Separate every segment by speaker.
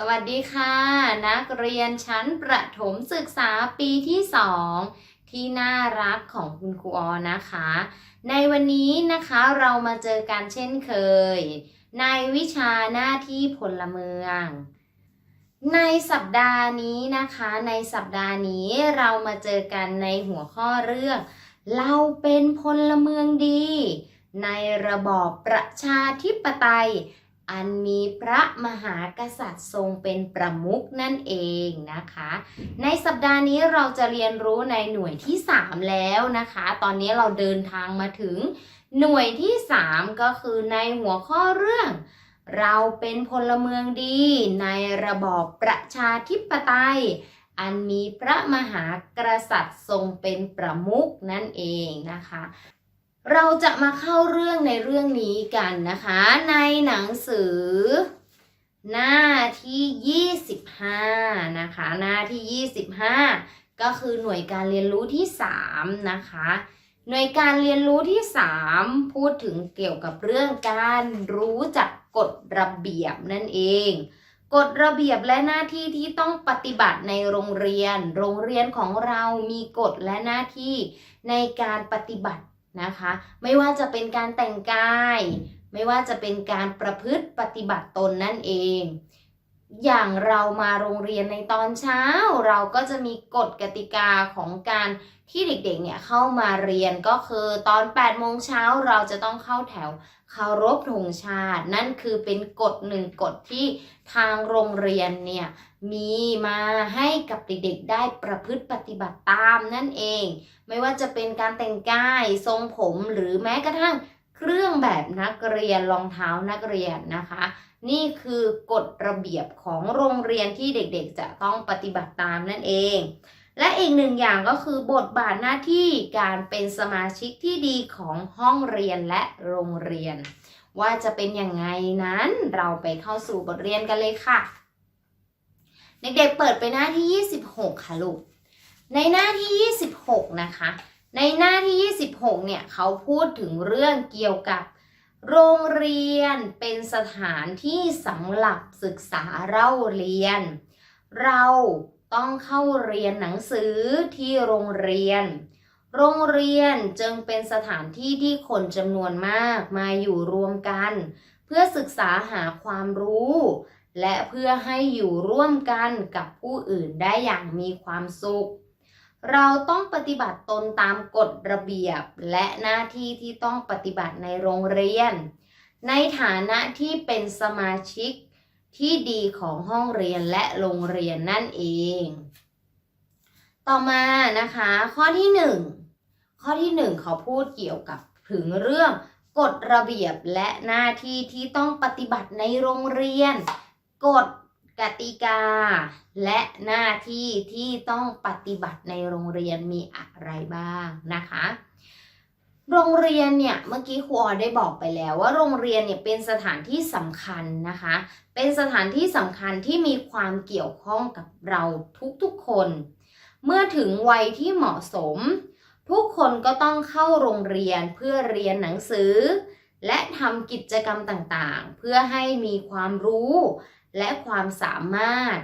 Speaker 1: สวัสดีค่ะ นักเรียนชั้นประถมศึกษาปีที่ 2 ที่น่ารักของคุณครูออนะคะ ในวันนี้นะคะเรามาเจอกันเช่นเคย ในวิชาหน้าที่พลเมือง ในสัปดาห์นี้นะคะ ในสัปดาห์นี้เรามาเจอกันในหัวข้อเรื่อง เราเป็นพลเมืองดี ในระบอบประชาธิปไตย อันมีพระมหากษัตริย์ทรงเป็นประมุขนั่นเองนะคะ ในสัปดาห์นี้เราจะเรียนรู้ในหน่วยที่ 3 แล้วนะคะ ตอนนี้เราเดินทางมาถึงหน่วยที่ 3 ก็คือในหัวข้อเรื่อง เราเป็นพลเมืองดีในระบอบประชาธิปไตย อันมีพระมหากษัตริย์ทรงเป็นประมุขนั่นเองนะคะ เราจะมาเข้าเรื่องในเรื่องนี้กันนะคะ ในหนังสือ หน้าที่ 25 นะคะ หน้าที่ 25 ก็คือหน่วยการเรียนรู้ที่ 3 นะคะ หน่วยการเรียนรู้ที่ 3 พูดถึงเกี่ยวกับเรื่องการรู้จักกฎระเบียบนั่นเองกฎระเบียบและหน้าที่ที่ต้องปฏิบัติในโรงเรียน โรงเรียนของเรามีกฎและหน้าที่ในการปฏิบัติ นะคะ ไม่ว่าจะเป็นการแต่งกาย ไม่ว่าจะเป็นการประพฤติปฏิบัติตนนั่นเอง อย่างเรามาโรงเรียนในตอนเช้า เราก็จะมีกฎกติกาของการที่เด็กๆเนี่ยเข้ามาเรียนก็คือตอน8โมงเช้าเราจะต้องเข้าแถวเคารพธงชาติ นั่นคือเป็นกฎหนึ่งกฎที่ทางโรงเรียนเนี่ย มีมาให้กับเด็กๆได้ประพฤติปฏิบัติตามนั่นเอง ไม่ว่าจะเป็นการแต่งกายทรงผมหรือแม้กระทั่งเครื่องแบบนักเรียนรองเท้านักเรียนนะคะ นี่คือกฎระเบียบของโรงเรียนที่เด็กๆ จะต้องปฏิบัติตามนั่นเอง และอีกหนึ่งอย่างก็คือบทบาทหน้าที่การเป็นสมาชิกที่ดีของห้องเรียนและโรงเรียน ว่าจะเป็นยังไงนั้นเราไปเข้าสู่บทเรียนกันเลยค่ะ เด็กๆเปิดไปหน้าที่ 26 ค่ะลูก ในหน้าที่ 26 นะคะ ในหน้าที่ 26 เนี่ยเขาพูดถึงเรื่องเกี่ยวกับ โรงเรียนเป็นสถานที่สำหรับศึกษาเล่าเรียน เราต้องเข้าเรียนหนังสือที่โรงเรียน โรงเรียนจึงเป็นสถานที่ที่คนจำนวนมากมาอยู่รวมกัน เพื่อศึกษาหาความรู้ และเพื่อให้อยู่ร่วมกันกับผู้อื่นได้อย่างมีความสุข เราต้องปฏิบัติตนตามกฎระเบียบและหน้าที่ที่ต้องปฏิบัติในโรงเรียน ในฐานะที่เป็นสมาชิกที่ดีของห้องเรียนและโรงเรียนนั่นเอง ต่อมานะคะ ข้อที่หนึ่งข้อที่หนึ่งเขาพูดเกี่ยวกับถึงเรื่องกฎระเบียบและหน้าที่ที่ต้องปฏิบัติในโรงเรียน กฎกติกา และหน้าที่ที่ต้องปฏิบัติในโรงเรียนมีอะไรบ้างนะคะ โรงเรียนเนี่ยเมื่อกี้ครูออได้บอกไปแล้วว่าโรงเรียนเนี่ยเป็นสถานที่สำคัญนะคะ เป็นสถานที่สำคัญที่มีความเกี่ยวข้องกับเราทุกๆคน เมื่อถึงวัยที่เหมาะสม ทุกคนก็ต้องเข้าโรงเรียนเพื่อเรียนหนังสือ และทำกิจกรรมต่างๆ เพื่อให้มีความรู้ และความสามารถ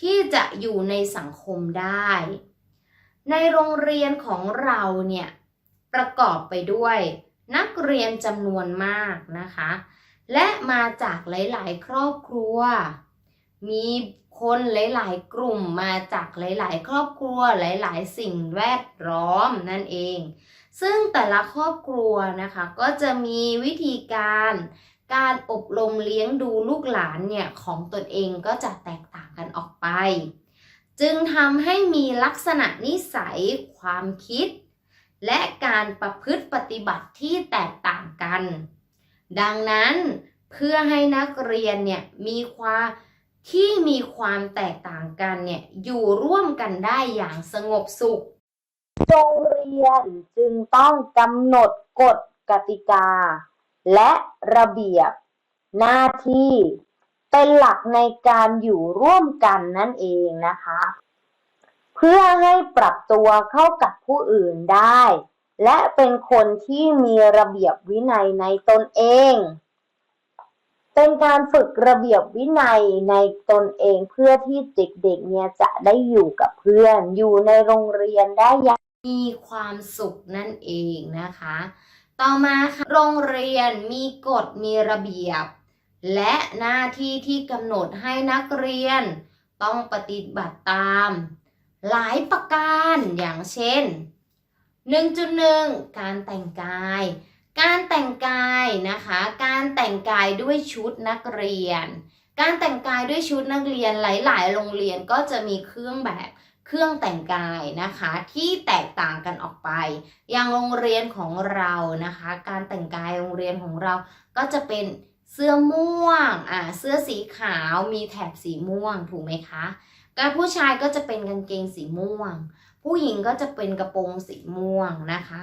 Speaker 1: ที่จะอยู่ในสังคมได้ ในโรงเรียนของเราเนี่ยประกอบไปด้วยนักเรียนจำนวนมากนะคะ และมาจากหลาย ๆ ครอบครัว มีคนหลาย ๆ กลุ่มมาจากหลาย ๆ ครอบครัวหลาย ๆ สิ่งแวดล้อมนั่นเอง ซึ่งแต่ละครอบครัวนะคะก็จะมีวิธีการ การอบรมเลี้ยงดูลูกหลานเนี่ยของตนเองก็จะแตกต่างกันออกไป จึงทำให้มีลักษณะนิสัย ความคิด และการประพฤติปฏิบัติที่แตกต่างกัน ดังนั้นเพื่อให้นักเรียนเนี่ยมีความที่มีความแตกต่างกันเนี่ยอยู่ร่วมกันได้อย่างสงบสุข โรงเรียนจึงต้องกำหนดกฎกติกา และระเบียบหน้าที่เป็นหลักในการอยู่ร่วมกันนั่นเองนะคะ เพื่อให้ปรับตัวเข้ากับผู้อื่นได้ และเป็นคนที่มีระเบียบวินัยในตนเอง
Speaker 2: เป็นการฝึกระเบียบวินัยในตนเองเพื่อที่เด็กๆเนี่ยจะได้อยู่กับเพื่อน อยู่ในโรงเรียนได้อย่าง
Speaker 1: มีความสุขนั่นเองนะคะ ต่อมาค่ะโรงเรียนมีกฎมีระเบียบ และหน้าที่ที่กำหนดให้นักเรียน ต้องปฏิบัติตาม หลายประการอย่างเช่น 1.1 การแต่งกาย การแต่งกายนะคะ การแต่งกายด้วยชุดนักเรียน การแต่งกายด้วยชุดนักเรียนหลาย ๆ โรงเรียนก็จะมีเครื่องแบบ เครื่องแต่งกายนะคะที่แตกต่างกันออกไป อย่างโรงเรียนของเรานะคะ การแต่งกายโรงเรียนของเราก็จะเป็นเสื้อม่วงอ่าเสื้อสีขาวมีแถบสีม่วงถูกไหมคะการผู้ชายก็จะเป็นกางเกงสีม่วง ผู้หญิงก็จะเป็นกระโปรงสีม่วงนะคะ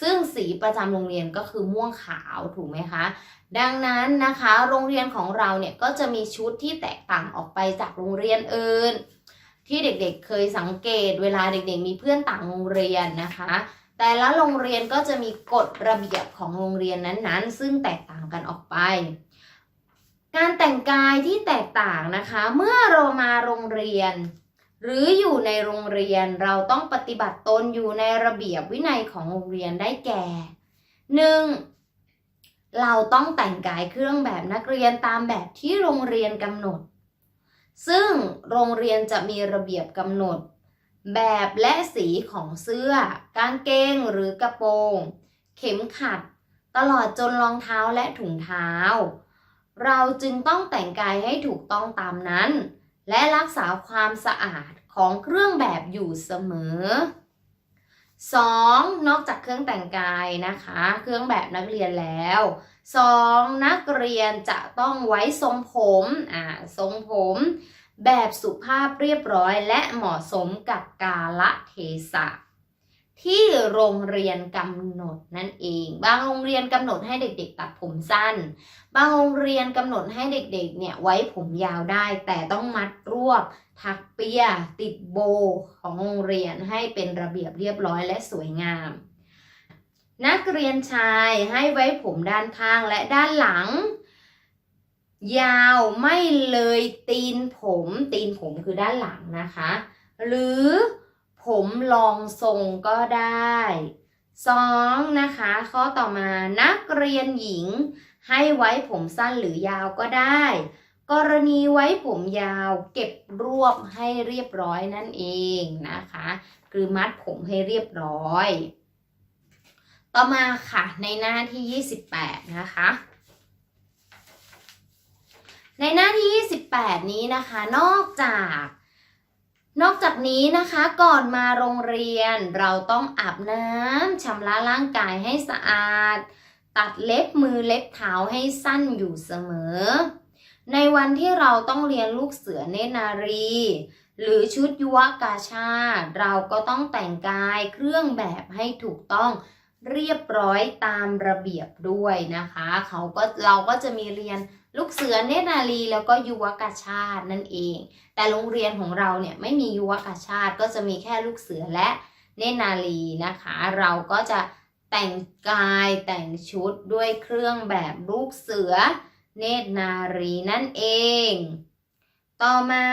Speaker 1: ซึ่งสีประจำโรงเรียนก็คือม่วงขาวถูกไหมคะ ดังนั้นนะคะ โรงเรียนของเราเนี่ยก็จะมีชุดที่แตกต่างออกไปจากโรงเรียนอื่น ที่เด็กๆเคยสังเกตเวลาเด็กๆ มีเพื่อนต่างโรงเรียนนะคะ แต่ละโรงเรียนก็จะมีกฎระเบียบของโรงเรียนนั้นๆ ซึ่งแตกต่างกันออกไป การแต่งกายที่แตกต่างนะคะ เมื่อเรามาโรงเรียน หรืออยู่ในโรงเรียนเราต้องปฏิบัติตนอยู่ในระเบียบวินัยของโรงเรียนได้แก่ 1. เราต้องแต่งกายเครื่องแบบนักเรียนตามแบบที่โรงเรียนกำหนด ซึ่งโรงเรียนจะมีระเบียบกำหนด แบบและสีของเสื้อ กางเกงหรือกระโปรง เข็มขัด ตลอดจนรองเท้าและถุงเท้า เราจึงต้องแต่งกายให้ถูกต้องตามนั้น และรักษาความสะอาดของเครื่องแบบอยู่เสมอ 2. นอกจากเครื่องแต่งกายนะคะ เครื่องแบบนักเรียนแล้ว 2. นักเรียนจะต้องไว้ทรงผมอ่าทรงผม แบบสุภาพเรียบร้อย และเหมาะสมกับกาลเทศะ ที่โรงเรียนกำหนดนั่นเอง บางโรงเรียนกำหนดให้เด็กๆ ตัดผมสั้น บางโรงเรียนกำหนดให้เด็กๆ เนี่ยไว้ผมยาวได้ แต่ต้องมัดรวบถักเปียติดโบของโรงเรียนให้เป็นระเบียบเรียบร้อยและสวยงาม นักเรียนชายให้ไว้ผมด้านข้างและด้านหลัง ยาวไม่เลยตีนผมตีนผมคือด้านหลังนะคะ หรือ ผมลองทรงก็ได้สองนะคะ ข้อต่อมานักเรียนหญิง ให้ไว้ผมสั้นหรือยาวก็ได้ กรณีไว้ผมยาวเก็บรวบให้เรียบร้อยนั่นเองนะคะ คือมัดผมให้เรียบร้อย ต่อมาค่ะในหน้าที่ 28 นะคะ ในหน้าที่ 28 นี้นะคะ นอกจาก นอกจากนี้นะคะก่อนมาโรงเรียนเราต้องอาบน้ำชำระร่างกายให้สะอาด ตัดเล็บมือเล็บเท้าให้สั้นอยู่เสมอ ในวันที่เราต้องเรียนลูกเสือเนนารี หรือชุดยุวกาชาติ เราก็ต้องแต่งกายเครื่องแบบให้ถูกต้องเรียบร้อยตามระเบียบด้วยนะคะ เขาก็เราก็จะมีเรียน ลูกเสือเนตรนารีแล้วก็ยุวกาชาตินั่นเอง แต่โรงเรียนของเราเนี่ยไม่มียุวกาชาติก็จะมีแค่ลูกเสือและเนตรนารีนะคะ เราก็จะแต่งกายแต่งชุดด้วยเครื่องแบบลูกเสือเนตรนารีนั่นเอง ต่อมา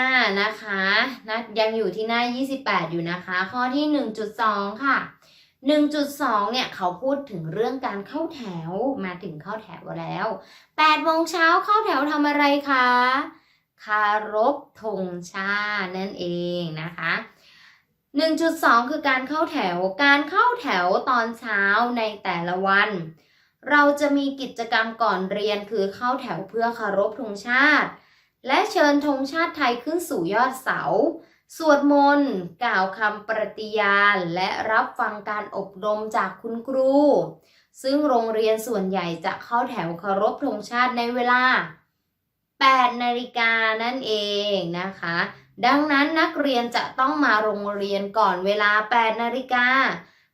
Speaker 1: นะคะนะยังอยู่ที่หน้า 28 อยู่นะคะ ข้อที่ 1.2 ค่ะ 1.2 เนี่ยเขาพูดถึงเรื่องการเข้าแถวมาถึงเข้าแถวแล้ว8โมงเช้าเข้าแถวทำอะไรคะคารพธงชาตินั่นเองนะคะ 1.2 คือการเข้าแถว การเข้าแถวตอนเช้าในแต่ละวัน เราจะมีกิจกรรมก่อนเรียนคือเข้าแถวเพื่อคารพธงชาติ และเชิญธงชาติไทยขึ้นสู่ยอดเสา สวดมนต์กล่าวคำปฏิญาณ และรับฟังการอบรมจากคุณครู ซึ่งโรงเรียนส่วนใหญ่จะเข้าแถวเคารพธงชาติในเวลา 8 นาฬิกานั่นเองนะคะ ดังนั้นนักเรียนจะต้องมาโรงเรียนก่อนเวลา 8 นาฬิกา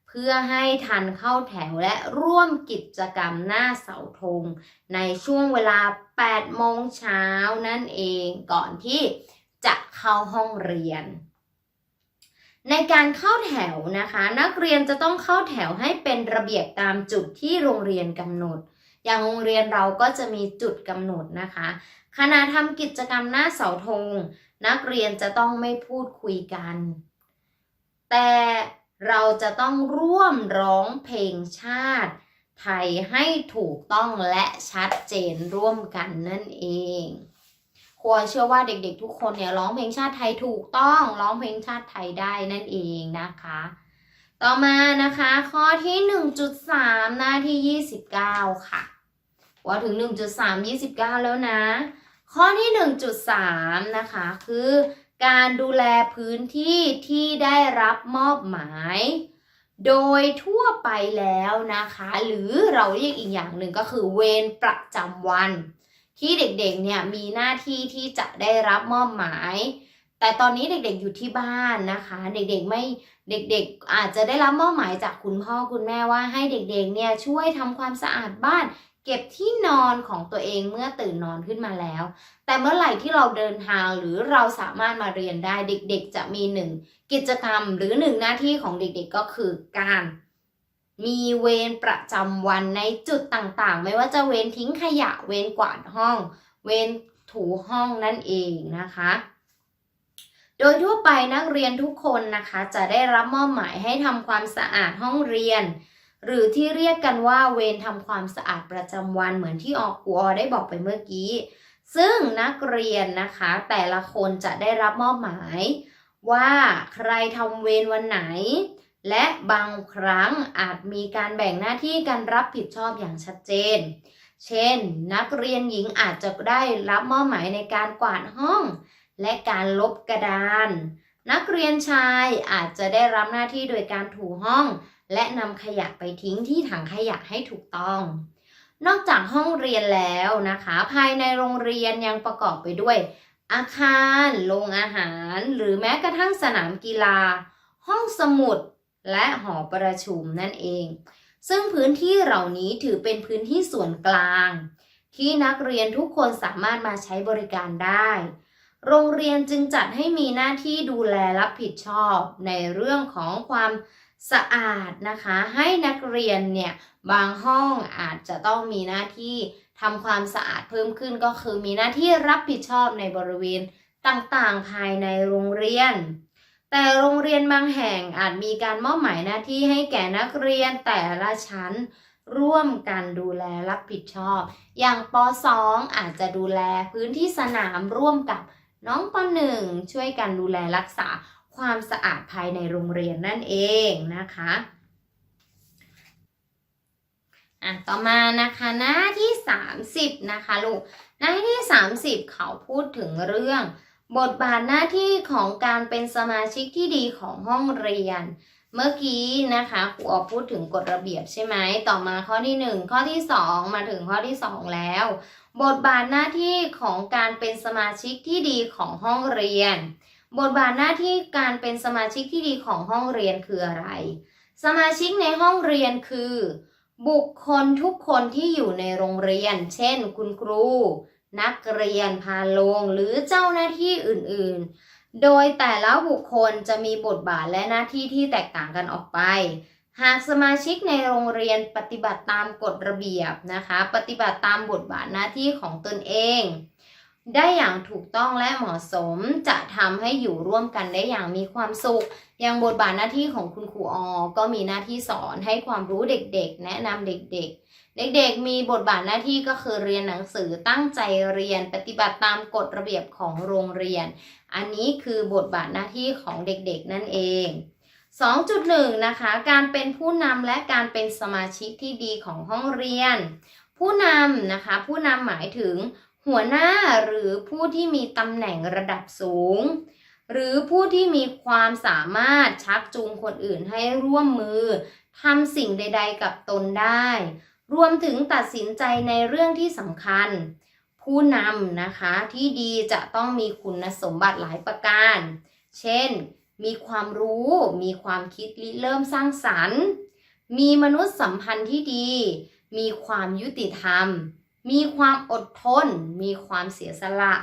Speaker 1: เพื่อให้ทันเข้าแถวและร่วมกิจกรรมหน้าเสาธงในช่วงเวลา 8 โมงเช้านั่นเองก่อนที่ จะเข้าห้องเรียน ในการเข้าแถวนะคะ นักเรียนจะต้องเข้าแถวให้เป็นระเบียบตามจุดที่โรงเรียนกำหนด อย่างโรงเรียนเราก็จะมีจุดกำหนดนะคะขณะทำกิจกรรมหน้าเสาธงนักเรียนจะต้องไม่พูดคุยกัน แต่เราจะต้องร่วมร้องเพลงชาติ ไทยให้ถูกต้องและชัดเจนร่วมกันนั่นเอง ควเชื่อว่าเด็กๆทุกคนเนี่ยร้องเพลงชาติไทยถูกต้องร้องเพลงชาติไทยได้นั่นเองนะคะ ต่อมานะคะข้อที่ 1.3 หน้าที่ 29 ค่ะว่าถึง 1.3 29 แล้วนะ ข้อที่ 1.3 นะคะคือการดูแลพื้นที่ที่ได้รับมอบหมาย โดยทั่วไปแล้วนะคะ หรือเราเรียกอีกอย่างหนึ่งก็คือเวรประจำวัน ที่เด็กๆเนี่ยมีหน้าที่ที่จะได้รับมอบหมาย แต่ตอนนี้เด็กๆอยู่ที่บ้านนะคะ เด็กๆไม่เด็กๆ อาจจะได้รับมอบหมายจากคุณพ่อคุณแม่ว่าให้เด็กๆเนี่ยช่วยทำความสะอาดบ้านเก็บที่นอนของตัวเองเมื่อตื่นนอนขึ้นมาแล้ว แต่เมื่อไหร่ที่เราเดินทางหรือเราสามารถมาเรียนได้เด็กๆ จะมีหนึ่งกิจกรรมหรือหนึ่งหน้าที่ของเด็กๆก็คือการ มีเวรประจำวันในจุดต่างๆ ไม่ว่าจะเวรทิ้งขยะ เวรกวาดห้อง เวรถูห้องนั่นเองนะคะ โดยทั่วไปนักเรียนทุกคนนะคะ จะได้รับมอบหมายให้ทำความสะอาดห้องเรียน หรือที่เรียกกันว่าเวรทำความสะอาดประจำวันเหมือนที่ออกครูอได้บอกไปเมื่อกี้ ซึ่งนักเรียนนะคะ แต่ละคนจะได้รับมอบหมายว่าใครทำเวรวันไหน และบางครั้งอาจมีการแบ่งหน้าที่การรับผิดชอบอย่างชัดเจน เช่น นักเรียนหญิงอาจจะได้รับมอบหมายในการกวาดห้อง และการลบกระดาน นักเรียนชายอาจจะได้รับหน้าที่โดยการถูห้อง และนำขยะไปทิ้งที่ถังขยะให้ถูกต้อง นอกจากห้องเรียนแล้วนะคะ ภายในโรงเรียนยังประกอบไปด้วย อาคาร โรงอาหาร หรือแม้กระทั่งสนามกีฬา ห้องสมุด และหอประชุมนั่นเอง ซึ่งพื้นที่เหล่านี้ถือเป็นพื้นที่ส่วนกลาง ที่นักเรียนทุกคนสามารถมาใช้บริการได้ โรงเรียนจึงจัดให้มีหน้าที่ดูแลรับผิดชอบในเรื่องของความสะอาดนะคะ ให้นักเรียนเนี่ยบางห้องอาจจะต้องมีหน้าที่ทำความสะอาดเพิ่มขึ้นก็คือมีหน้าที่รับผิดชอบในบริเวณต่างๆ ภายในโรงเรียน แต่โรงเรียนบางแห่งอาจมีการมอบหมายหน้าที่ให้แก่นักเรียนแต่ละชั้น ร่วมกันดูแลรับผิดชอบ อย่างป .2 อาจจะดูแลพื้นที่สนามร่วมกับน้องป .1 ช่วยกันดูแลรักษาความสะอาดภายในโรงเรียนนั่นเองนะคะอะต่อมานะคะหน้าที่ 30 นะคะลูกหน้าที่ 30 เขาพูดถึงเรื่อง บทบาทหน้าที่ของการเป็นสมาชิกที่ดีของห้องเรียน เมื่อกี้นะคะครูออพูดถึงกฎระเบียบใช่ไหม ต่อมาข้อที่ 1 ข้อที่ 2 มาถึงข้อที่ 2 แล้ว บทบาทหน้าที่ของการเป็นสมาชิกที่ดีของห้องเรียน บทบาทหน้าที่การเป็นสมาชิกที่ดีของห้องเรียนคืออะไร สมาชิกในห้องเรียนคือ บุคคลทุกคนที่อยู่ในโรงเรียน เช่น คุณครู นักเรียนพาโรงหรือเจ้าหน้าที่อื่นๆ โดยแต่ละบุคคลจะมีบทบาทและหน้าที่ที่แตกต่างกันออกไป หากสมาชิกในโรงเรียนปฏิบัติตามกฎระเบียบนะคะ ปฏิบัติตามบทบาทหน้าที่ของตนเอง ได้อย่างถูกต้องและเหมาะสมจะทำให้อยู่ร่วมกันได้อย่างมีความสุข อย่างบทบาทหน้าที่ของคุณครูออก็มีหน้าที่สอนให้ความรู้เด็กๆ แนะนำเด็กๆ เด็กๆมีบทบาทหน้าที่ก็คือเรียนหนังสือตั้งใจเรียนปฏิบัติตามกฎระเบียบของโรงเรียน อันนี้คือบทบาทหน้าที่ของเด็กๆนั่นเอง 2.1 นะคะ การเป็นผู้นำและการเป็นสมาชิกที่ดีของห้องเรียน ผู้นำนะคะ ผู้นำหมายถึงหัวหน้าหรือผู้ที่มีตำแหน่งระดับสูง หรือผู้ที่มีความสามารถชักจูงคนอื่นให้ร่วมมือทำสิ่งใด ๆ กับตนได้ รวมถึงตัดสินใจในเรื่องที่สำคัญ ผู้นำนะคะที่ดีจะต้องมีคุณสมบัติหลายประการ เช่น มีความรู้ มีความคิดริเริ่มสร้างสรรค์ มีมนุษยสัมพันธ์ที่ดี มีความยุติธรรม มีความอดทน มีความเสียสละ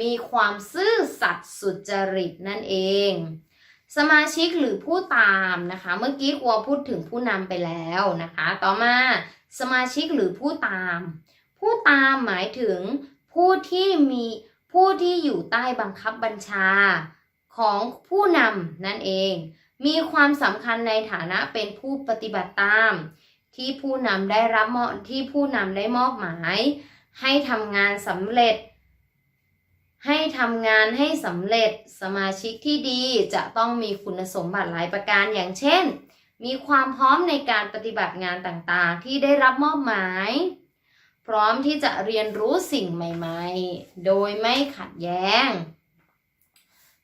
Speaker 1: มีความซื่อสัตย์สุจริตนั่นเองสมาชิกหรือผู้ตามนะคะ เมื่อกี้ครัวพูดถึงผู้นำไปแล้วนะคะ ต่อมา สมาชิกหรือผู้ตาม ผู้ตามหมายถึงผู้ที่มีผู้ที่อยู่ใต้บังคับบัญชาของผู้นำนั่นเอง มีความสำคัญในฐานะเป็นผู้ปฏิบัติตาม ที่ผู้นำได้รับมอบที่ผู้นำได้มอบหมาย ให้ทำงานสำเร็จ ให้ทำงานให้สำเร็จสมาชิกที่ดีจะต้องมีคุณสมบัติหลายประการอย่างเช่น มีความพร้อมในการปฏิบัติงานต่างๆ ที่ได้รับมอบหมาย พร้อมที่จะเรียนรู้สิ่งใหม่ๆ โดยไม่ขัดแย้ง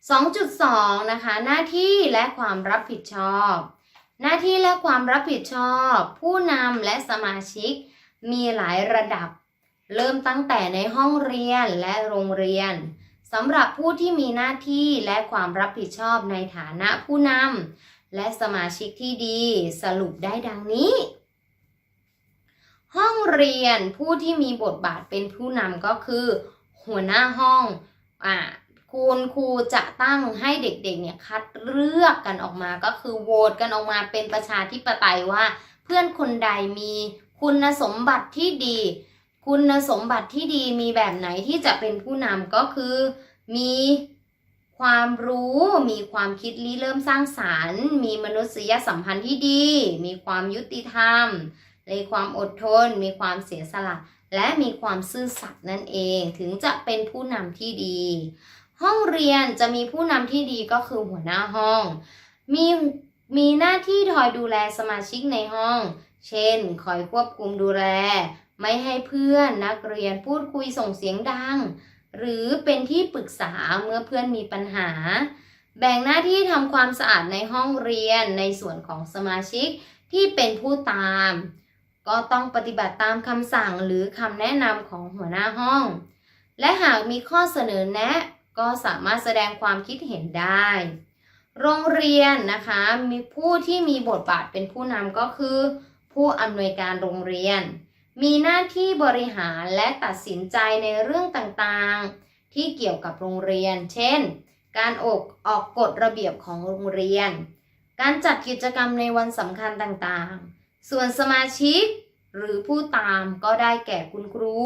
Speaker 1: 2.2 นะคะ หน้าที่และความรับผิดชอบ หน้าที่และความรับผิดชอบ ผู้นำและสมาชิกมีหลายระดับ เริ่มตั้งแต่ในห้องเรียนและโรงเรียนสำหรับผู้ที่มีหน้าที่และความรับผิดชอบในฐานะผู้นำ และสมาชิกที่ดีสรุปได้ดังนี้ ห้องเรียนผู้ที่มีบทบาทเป็นผู้นำก็คือ หัวหน้าห้องอ่าคุณครูจะตั้งให้เด็กๆเนี่ยคัดเลือกกันออกมาก็คือโหวตกันออกมาเป็นประชาธิปไตยว่า เพื่อนคนใดมีคุณสมบัติที่ดี คุณสมบัติที่ดีมีแบบไหนที่จะเป็นผู้นำก็คือมี ความรู้มีความคิดริเริ่มสร้างสารรค์ มีมนุษยสัมพันธ์ที่ดี มีความยุติธรรมมีความอดทน มีความเสียสละ และมีความซื่อสัตย์นั่นเองถึงจะเป็นผู้นำที่ดี ห้องเรียนจะมีผู้นำที่ดีก็คือหัวหน้าห้อง มีมีหน้าที่คอยดูแลสมาชิกในห้อง เช่น คอยควบคุมดูแล ไม่ให้เพื่อนนักเรียนพูดคุยส่งเสียงดัง หรือเป็นที่ปรึกษาเมื่อเพื่อนมีปัญหา แบ่งหน้าที่ทำความสะอาดในห้องเรียนในส่วนของสมาชิกที่เป็นผู้ตาม ก็ต้องปฏิบัติตามคำสั่งหรือคำแนะนำของหัวหน้าห้อง และหากมีข้อเสนอแนะ ก็สามารถแสดงความคิดเห็นได้ โรงเรียนนะคะมีผู้ที่มีบทบาทเป็นผู้นำก็คือ ผู้อำนวยการโรงเรียน มีหน้าที่บริหารและตัดสินใจในเรื่องต่างๆ ที่เกี่ยวกับโรงเรียน เช่น การออกออกกฎระเบียบของโรงเรียน การจัดกิจกรรมในวันสำคัญต่างๆ ส่วนสมาชิก หรือผู้ตามก็ได้แก่คุณครู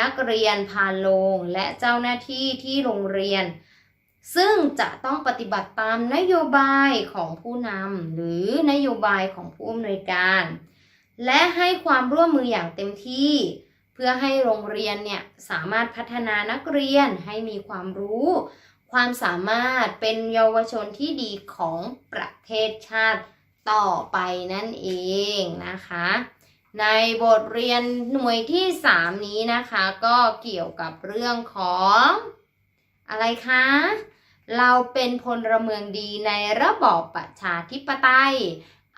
Speaker 1: นักเรียนพานโรงและเจ้าหน้าที่ที่โรงเรียน ซึ่งจะต้องปฏิบัติตามนโยบายของผู้นำหรือนโยบายของผู้อำนวยการ และให้ความร่วมมืออย่างเต็มที่ เพื่อให้โรงเรียนเนี่ยสามารถพัฒนานักเรียนให้มีความรู้ ความสามารถเป็นเยาวชนที่ดีของประเทศชาติต่อไปนั่นเองนะคะ ในบทเรียนหน่วยที่ 3 นี้นะคะ ก็เกี่ยวกับเรื่องของอะไรคะ เราเป็นพลเมืองดีในระบอบประชาธิปไตย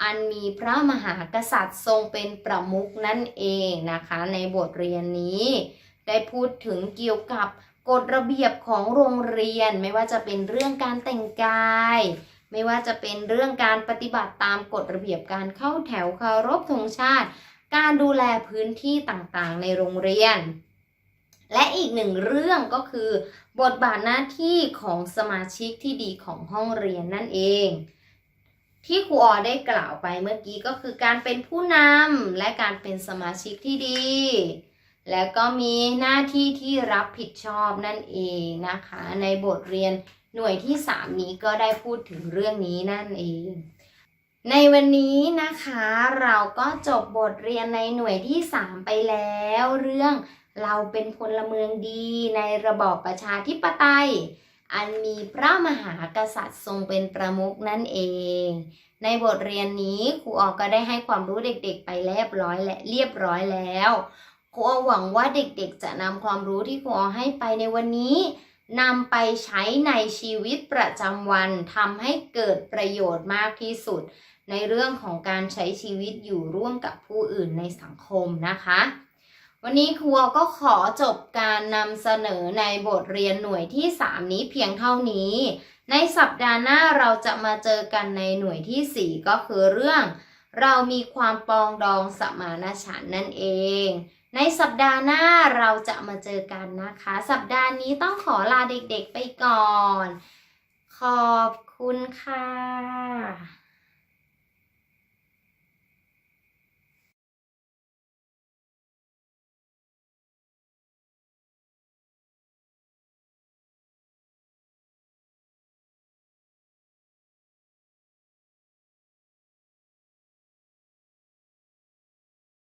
Speaker 1: อันมีพระมหากษัตริย์ทรงเป็นประมุขนั่นเองนะคะ ในบทเรียนนี้ ได้พูดถึงเกี่ยวกับกฎระเบียบของโรงเรียนไม่ว่าจะเป็นเรื่องการแต่งกาย ไม่ว่าจะเป็นเรื่องการปฏิบัติตามกฎระเบียบการเข้าแถวเคารพธงชาติ การดูแลพื้นที่ต่างๆ ในโรงเรียน และอีกหนึ่งเรื่องก็คือ บทบาทหน้าที่ของสมาชิกที่ดีของห้องเรียนนั่นเอง ที่ครูออได้กล่าวไปเมื่อกี้ก็คือการเป็นผู้นำและการเป็นสมาชิกที่ดี แล้วก็มีหน้าที่ที่รับผิดชอบนั่นเองนะคะ ในบทเรียนหน่วยที่ 3 นี้ก็ได้พูดถึงเรื่องนี้นั่นเอง ในวันนี้นะคะเราก็จบบทเรียนในหน่วยที่ 3 ไปแล้วเรื่องเราเป็นพลเมืองดีในระบอบประชาธิปไตย อันมีพระมหากษัตริย์ทรงเป็นประมุขนั่นเอง ในบทเรียนนี้ครูออก็ได้ให้ความรู้เด็กๆ ไปเรียบร้อยและเรียบร้อยแล้วครูออหวังว่าเด็กๆ จะนำความรู้ที่ครูออให้ไปในวันนี้นำไปใช้ในชีวิตประจำวันทำให้เกิดประโยชน์มากที่สุด ในเรื่องของการใช้ชีวิตอยู่ร่วมกับผู้อื่นในสังคมนะคะ วันนี้ครูก็ขอจบการนำเสนอในบทเรียนหน่วยที่ 3 นี้เพียงเท่านี้ ในสัปดาห์หน้าเราจะมาเจอกันในหน่วยที่ 4 ก็คือเรื่อง เรามีความปองดองสมานฉันท์นั่นเอง ในสัปดาห์หน้าเราจะมาเจอกันนะคะ สัปดาห์นี้ต้องขอลาเด็กๆไปก่อน ขอบคุณค่ะ